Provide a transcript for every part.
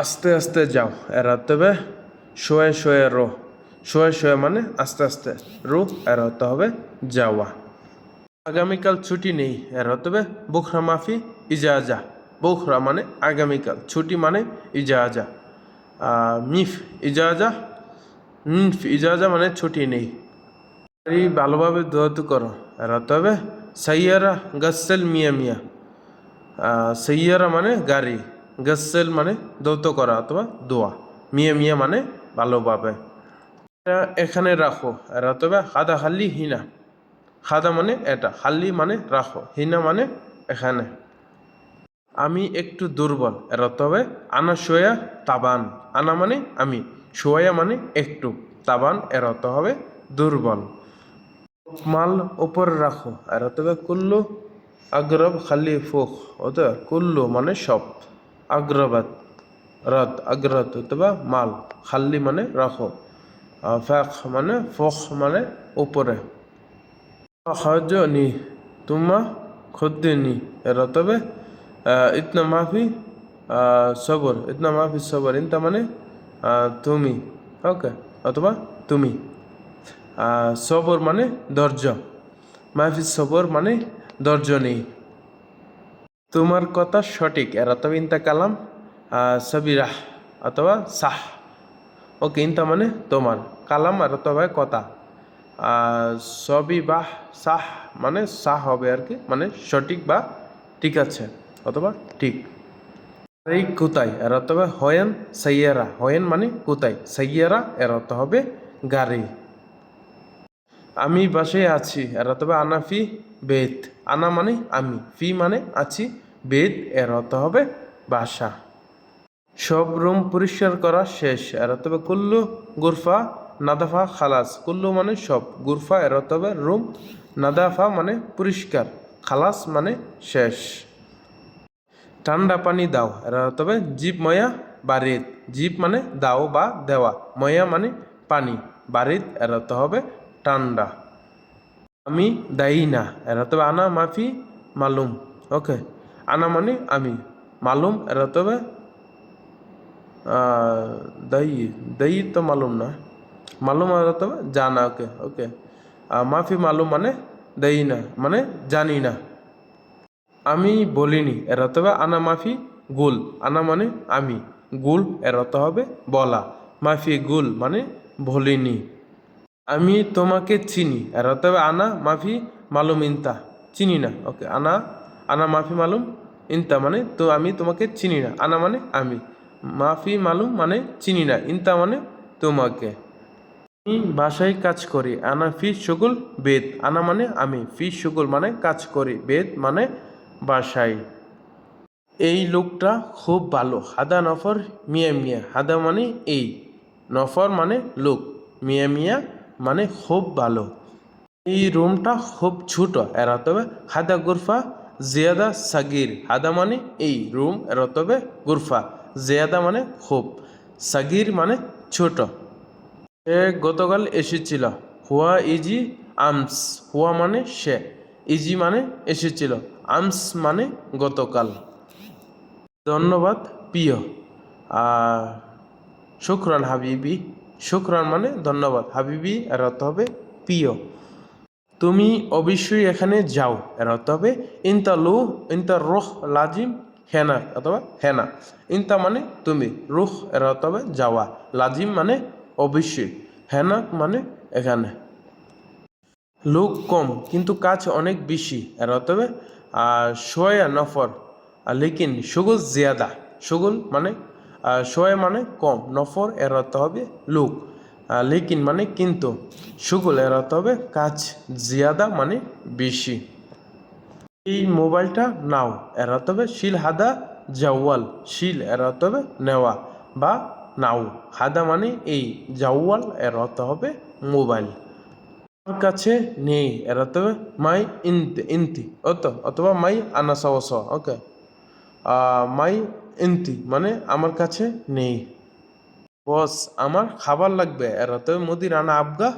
আস্তে আস্তে যাও এর হতে হবে। শোয়ে শোয়ে রো। শোয়ে শোয়ে মানে আস্তে আস্তে রো এর হতে হবে, যাওয়া। আগামীকাল ছুটি নেই এর হতে হবে, বুখরা মাফি, ইজাজা। বুখরা মানে আগামীকাল, ছুটি মানে ইজাজা। মিফ ইজাজা। মিফ ইজাজা মানে ছুটি নেই। এই ভালোভাবে দোয়াতু করো এর হতে হবে। সাইয়ারা গাসেল মিয়া মিয়া। সাইয়ারা মানে গাড়ি। গাসেল মানে দৌত করা অথবা দোয়া। মিয়া মিয়া মানে ভালোভাবে। এটা এখানে রাখো। আর অথবা হাদা হাল্লি হিনা। খাদা মানে এটা। হাল্লি মানে রাখো। হিনা মানে এখানে। আমি একটু দুর্বল। এর অর্থ হবে আনা সোয়া তাবান। আনা মানে আমি। সোয়া মানে একটু। তাবান এর অর্থ হবে দুর্বল। মাল উপরে রাখো। এর অর্থ হবে কুল্লু আগ্রব খালি ফুক অত কুল্লু মানে সব। আগ্রবাত রথ আগ্রত অথবা মাল, খাল্লি মানে রাখো ফ্যাক মানে ফখ মানে উপরে সাহায্য নি তোমা খুদ্দি নি এর ইতনা মাফি সবর ইতনা মাফি সবর ইনতা মানে তুমি ওকে অথবা তুমি সবর মানে ধৈর্য মাহফিজ সবর মানে ধৈর্য নেই। তোমার কথা সঠিক অথবা ইন্তা কালাম সাবিরাহ অথবা সাহ। ওকে, ইন্তা মানে তোমার, কালাম আর অথবা কথা। বা সাহ মানে সাহ হবে আর কি মানে সঠিক বা ঠিক আছে, অথবা ঠিক। এই কোথায় এর অর্থ হবে হয়েন সাইয়ারা হয়েন মানে কোথায় সাইয়ারা এর অর্থ হবে গাড়ি। আমি বাসায় আছি, এর অর্থ হবে আনাফি বেদ। আনা মানে আমি, ফি মানে আছি, বেদ এর অর্থ হবে বাসা। সব রুম পরিষ্কার করা শেষ। এর অর্থ হবে কুল্লু, গুরফা, নাদাফা, খালাস। কুল্লু মানে সব, গুরফা এর অর্থ হবে রুম, নাদাফা মানে পরিষ্কার, খালাস মানে শেষ। ঠান্ডা পানি দাও, এর অর্থ হবে জীব ময়া, বারিদ। জীব মানে দাও বা দেওয়া, ময়া মানে পানি, বারিদ এর অর্থ হবে ঠান্ডা। আমি দায়ী না। এর হবে আনা মাফি মালুম। ওকে, আনা মানে আমি। মালুম এর হবে দায়ী। দায়ী তো মালুম না। মালুম আর তবে জানা, ওকে ওকে। মাফি মালুম মানে দেই না মানে জানি না। আমি বলিনি এর হবে আনা মাফি গুল। আনা মানে আমি। গুল এর অর্থ হবে বলা। মাফি গুল মানে বলিনি। আমি তোমাকে চিনি। আর অর্থ আনা মাফি মালুম ইনতা। চিনি না। ওকে, আনা আনা মাফি মালুম ইনতা মানে তো আমি তোমাকে চিনি না। আনা মানে আমি। মাফি মালুম মানে চিনি না। ইনতা মানে তোমাকে। আমি বাসায় কাজ করি। আনা ফি সুগুল বেদ। আনা মানে আমি। ফি সুগুল মানে কাজ করি। বেদ মানে বাসায়। এই লোকটা খুব ভালো। হাদা নফর মিয়া মিয়া। হাদা মানে এই। নফর মানে লোক। মিয়া মিয়া মানে খুব ভালো। এই রুমটা খুব ছোট, এর তবে হাদা গুরফা, জিয়াদা সাগির। হাদা মানে এই রুম এর তবে গুরফা। জিয়াদা মানে খুব, সাগির মানে ছোট। সে গতকাল এসেছিল। হুয়া ইজি আমস, হুয়া মানে সে, ইজি মানে এসেছিল। আমস মানে গতকাল। ধন্যবাদ, প্রিয়। আর শুক্রান হাবিবি। শুক্রান মানে ধন্যবাদ। হাবিবি, এর অর্থ হবে প্রিয়। তুমি অবশ্যই এখানে যাও, এর অর্থ হবে ইনতা লু ইনতা রোহ লাজিম, হেনা, অথবা হেনা। ইনতা মানে তুমি, রুহ, এর অর্থ হবে যাওয়া। লাজিম মানে অবশ্যই, হেনা মানে এখানে। লোক কম, কিন্তু কাজ অনেক বেশি, এর অর্থ হবে আর সোয়া নফর লেকিন, সুগুল জিয়াদা। সুগুল মানে সোয়া মানে কম, নফর এর অর্থ হবে লুক। লেকিন মানে কিন্তু, সুগুল এর অর্থ হবে কাজ, জিয়াদা মানে বেশি। এই মোবাইলটা নাও, এর অর্থ হবে শিল হাদা জাওয়াল শিল এর অর্থ হবে নেওয়া বা নাও। হাদা মানে এই জাওয়াল এর অর্থ হবে মোবাইল। আমার কাছে নেই, এর অর্থ হবে মাই ইনতি ইনতি, অত, অথবা মাই আনাসাওস ওকে। মাই ইনতি মানে আমার কাছে নেই। বস আমার খাবার লাগবে। এর অর্থ হবে মুদির আনা আবগা,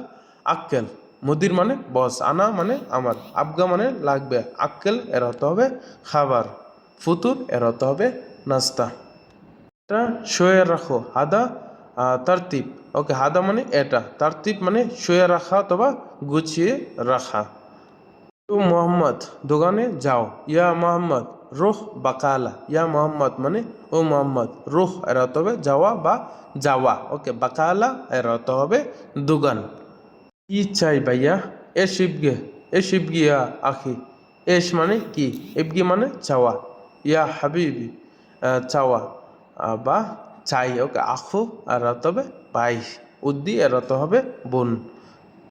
আক্কেল। মুদির মানে বস আনা মানে আমার, আবগা মানে লাগবে। আক্কেল, এর অর্থ হবে খাবার। ফুতুর, এর অর্থ হবে নাস্তা। এটা শোয়ে রাখো, হাদা তারতিব। ওকে, হাদা মানে এটা। তারতিব মানে শুয়ে রাখা অথবা গুছিয়ে রাখা। তো মোহাম্মদ, দোকানে যাও। ইয়া মোহাম্মদ। রুহ বাকালা ইয়া মোহাম্মদ মানে ও মোহাম্মদ, রুহ এর অর্থ হবে যাওয়া বা যাওয়া। ওকে বাকালা এর অর্থ হবে দুগান। কি চাই ভাইয়া? এ শিবগে এ শিবগি ইয়া আখি। এস মানে কি? ইবগি মানে চাওয়া। ইয়া হাবিবি চাওয়া। বা চাই। ওকে, আখু আর অর্থ হবে ভাই উদ্দি এর অর্থ হবে বোন।